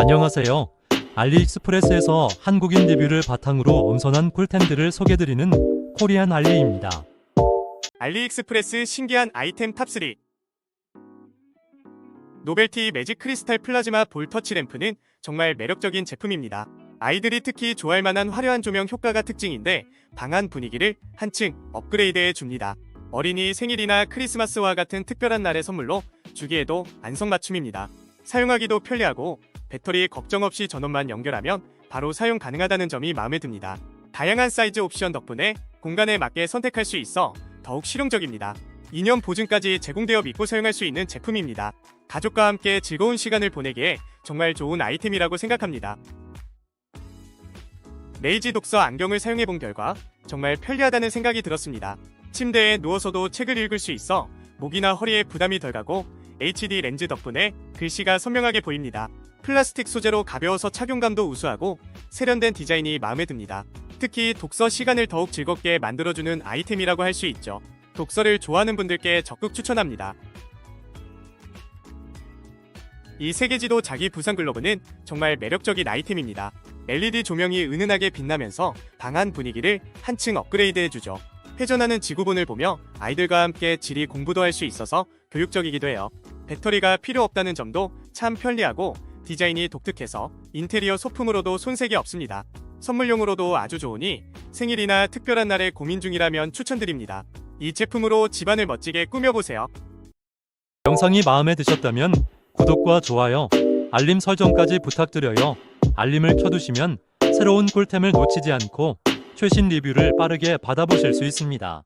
안녕하세요. 알리익스프레스에서 한국인 리뷰를 바탕으로 엄선한 꿀템들을 소개드리는 코리안 알리입니다. 알리익스프레스 신기한 아이템 탑3 노벨티 매직 크리스탈 플라즈마 볼 터치 램프는 정말 매력적인 제품입니다. 아이들이 특히 좋아할 만한 화려한 조명 효과가 특징인데 방안 분위기를 한층 업그레이드해 줍니다. 어린이 생일이나 크리스마스와 같은 특별한 날의 선물로 주기에도 안성맞춤입니다. 사용하기도 편리하고 배터리 걱정 없이 전원만 연결하면 바로 사용 가능하다는 점이 마음에 듭니다. 다양한 사이즈 옵션 덕분에 공간에 맞게 선택할 수 있어 더욱 실용적입니다. 2년 보증까지 제공되어 믿고 사용할 수 있는 제품입니다. 가족과 함께 즐거운 시간을 보내기에 정말 좋은 아이템이라고 생각합니다. 레이지 독서 안경을 사용해 본 결과 정말 편리하다는 생각이 들었습니다. 침대에 누워서도 책을 읽을 수 있어 목이나 허리에 부담이 덜 가고 HD 렌즈 덕분에 글씨가 선명하게 보입니다. 플라스틱 소재로 가벼워서 착용감도 우수하고 세련된 디자인이 마음에 듭니다. 특히 독서 시간을 더욱 즐겁게 만들어주는 아이템이라고 할 수 있죠. 독서를 좋아하는 분들께 적극 추천합니다. 이 세계지도 자기 부상 글로브는 정말 매력적인 아이템입니다. LED 조명이 은은하게 빛나면서 방 안 분위기를 한층 업그레이드해주죠. 회전하는 지구본을 보며 아이들과 함께 지리 공부도 할 수 있어서 교육적이기도 해요. 배터리가 필요 없다는 점도 참 편리하고 디자인이 독특해서 인테리어 소품으로도 손색이 없습니다. 선물용으로도 아주 좋으니 생일이나 특별한 날에 고민 중이라면 추천드립니다. 이 제품으로 집안을 멋지게 꾸며보세요. 영상이 마음에 드셨다면 구독과 좋아요, 알림 설정까지 부탁드려요. 알림을 켜두시면 새로운 꿀템을 놓치지 않고 최신 리뷰를 빠르게 받아보실 수 있습니다.